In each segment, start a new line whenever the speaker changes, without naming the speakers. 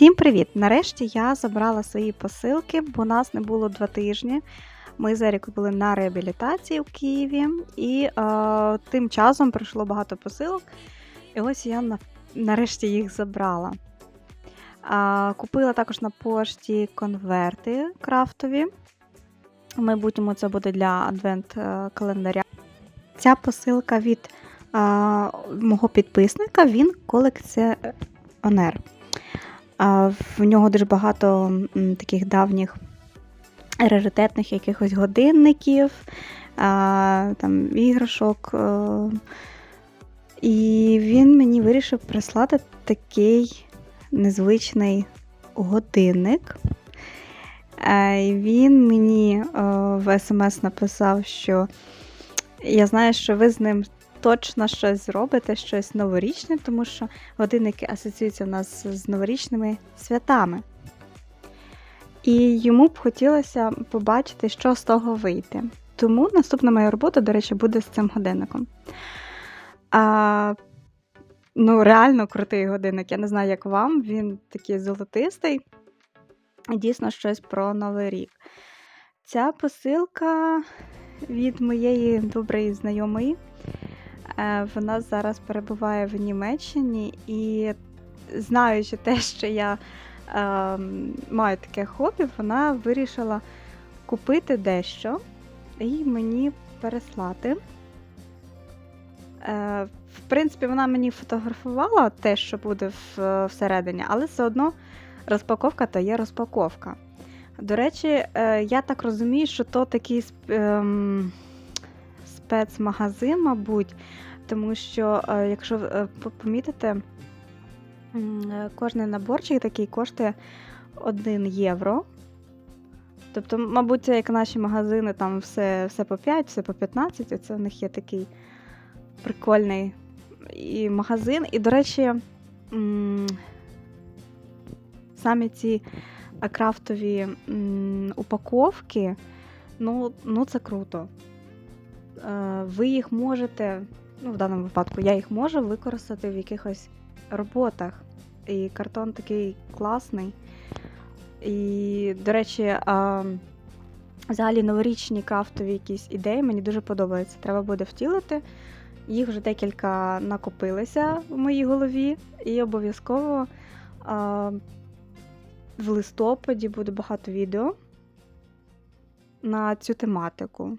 Всім привіт! Нарешті я забрала свої посилки, бо нас не було два тижні. Ми з Ерікою були на реабілітації в Києві, і е, тим часом прийшло багато посилок. І ось я на, нарешті їх забрала. Е, купила також на пошті конверти крафтові. В майбутньому це буде для адвент-календаря. Ця посилка від е, мого підписника, він колекціонер. В нього дуже багато таких давніх раритетних якихось годинників, там, іграшок. е, І він мені вирішив прислати такий незвичний годинник. Е, Він мені е, в смс написав, що я знаю, що ви з ним точно щось зробите, щось новорічне, тому що годинники асоціюються у нас з новорічними святами. І йому б хотілося побачити, що з того вийде. Тому наступна моя робота, до речі, буде з цим годинником. А, ну, реально крутий годинник. Я не знаю, як вам. Він такий золотистий. І Дійсно, щось про Новий рік. Ця посилка від моєї доброї знайомої. Е, Вона зараз перебуває в Німеччині і, знаючи те, що я е, маю таке хобі, вона вирішила купити дещо і мені переслати. Е, в принципі, вона мені фотографувала те, що буде в, всередині, але все одно розпаковка то є розпаковка. До речі, е, я так розумію, що то такий ем, спецмагазин, мабуть, тому що, е, якщо е, помітите, е, кожний наборчик такий коштує 1 євро. Тобто, мабуть, це як наші магазини, там все, все по 5, все по 15, і це в них є такий прикольний і магазин. І, до речі, самі ці крафтові упаковки, ну, ну це круто. Е, Ви їх можете, ну, в даному випадку, я їх можу використати в якихось роботах. І картон такий класний. І, до речі, а, взагалі новорічні крафтові якісь ідеї мені дуже подобаються. Треба буде втілити. Їх вже декілька накопилися в моїй голові, і обов'язково в листопаді буде багато відео на цю тематику.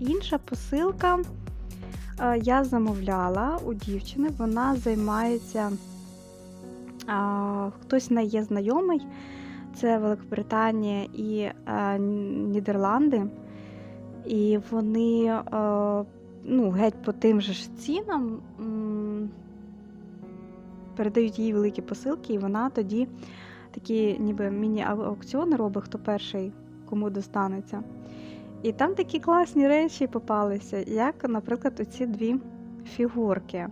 Інша посилка е, я замовляла у дівчини, вона займається, хтось не є знайомий, це Великобританія і е, Нідерланди. І вони е, ну, геть по тим же ж цінам передають їй великі посилки, і вона тоді такі ніби міні-аукціони робить, хто перший кому достанеться. І там такі класні речі попалися, як, наприклад, оці дві фігурки.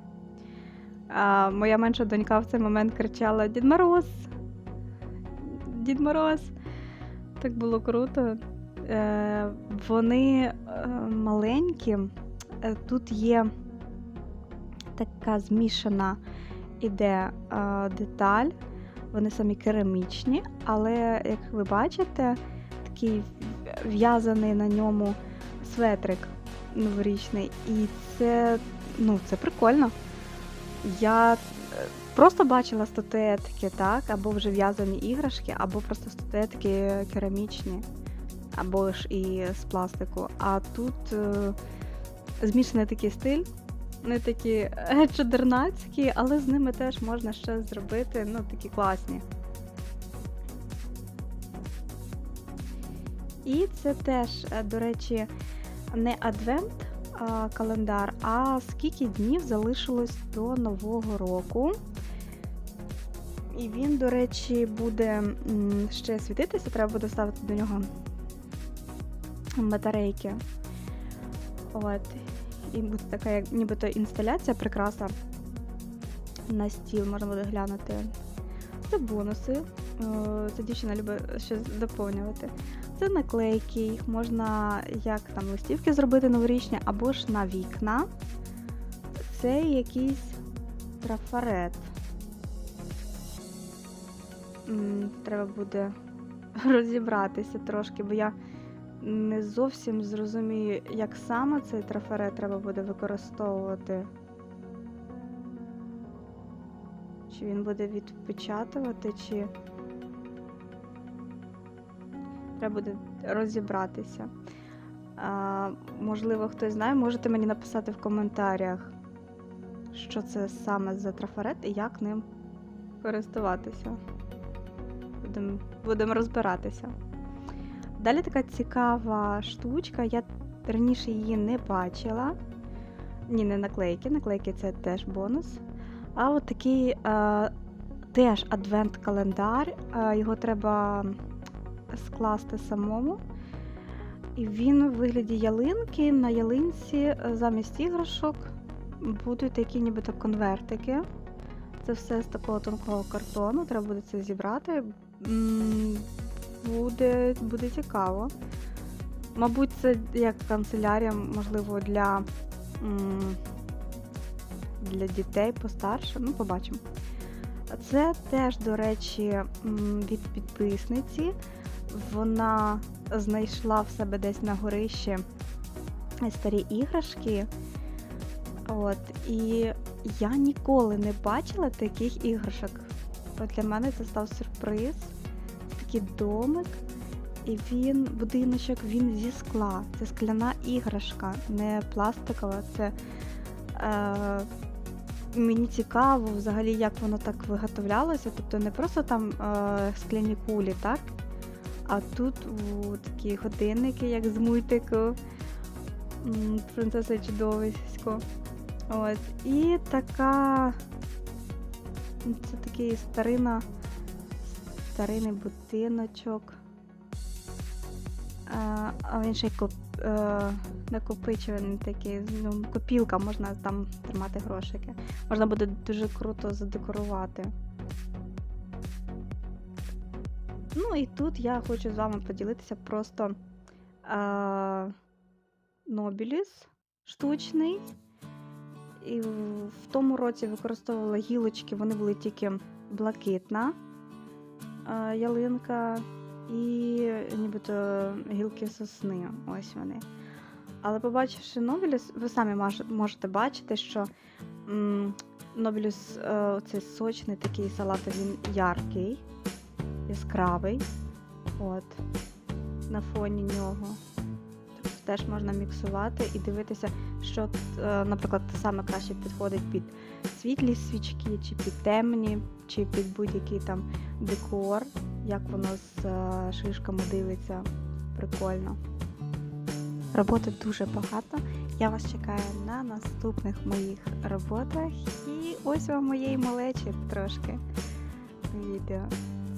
А, моя менша донька в цей момент кричала: Дід Мороз! Дід Мороз! Так було круто. Е, вони е, маленькі. Е, Тут є така змішана іде е, деталь. Вони самі керамічні, але, як ви бачите, такий в'язаний на ньому светрик новорічний. І це, ну, це прикольно. Я е, просто бачила статуетки, так, або вже в'язані іграшки, або просто статуетки керамічні, або ж і з пластику. А тут е, змішаний такий стиль. Не такі е, чудернацькі, але з ними теж можна щось зробити, ну, такі класні. І це теж, е, до речі, не адвент календар, а скільки днів залишилось до Нового року. І він, до речі, буде ще світитися, треба буде ставити до нього батарейки. От. І буде така, як нібито інсталяція, прикраса на стіл, можна буде глянути. Це бонуси О, Ця дівчина любить щось доповнювати. Це наклейки, їх можна як там листівки зробити новорічні, або ж на вікна. Це якийсь трафарет. Треба буде розібратися трошки, бо я не зовсім зрозумію, як саме цей трафарет треба буде використовувати. Чи він буде відпечатувати, чи треба буде розібратися. А, можливо, хтось знає, можете мені написати в коментарях, що це саме за трафарет і як ним користуватися. Будемо будем розбиратися. Далі така цікава штучка. Я раніше її не бачила. Ні, не наклейки. Наклейки це теж бонус. А от такий е, теж адвент-календар. Е, його треба скласти самому. І він у вигляді ялинки. На ялинці е, замість іграшок будуть такі нібито конвертики. Це все з такого тонкого картону. Треба буде це зібрати. Буде, буде цікаво. Мабуть, це як канцелярія, можливо, для, для дітей постарше. Ну, побачимо. Це теж, до речі, від підписниці. Вона знайшла в себе десь на горищі старі іграшки. От, і я ніколи не бачила таких іграшок. От для мене це став сюрприз. Такий домик, і він, будиночок, він зі скла. Це скляна іграшка, не пластикова. Це е, мені цікаво взагалі, як воно так виготовлялося. Тобто не просто там е, скляні кулі, так? А тут у, такі годинники, як з мультику. Принцеса чудовисько. От. І така. Це такий старина, старинний будиночок. А, а він ще й коп, е, накопичуваний такий, ну, копілка, можна там тримати грошики. Можна буде дуже круто задекорувати. Ну і тут я хочу з вами поділитися просто е, Нобіліс штучний. І в тому році використовувала гілочки, вони були тільки блакитна е, ялинка і нібито гілки сосни. Ось вони. Але побачивши Нобіліс, ви самі можете бачити, що м, Нобіліс, е, цей сочний такий салат, він яркий, яскравий. От, на фоні нього. Тобто теж можна міксувати і дивитися, що, е, наприклад, саме краще підходить під світлі свічки, чи під темні, чи під будь-який там декор, як воно з е, шишками дивиться. Прикольно. Роботи дуже багато. Я вас чекаю на наступних моїх роботах. І ось вам моєї малечі трошки відео.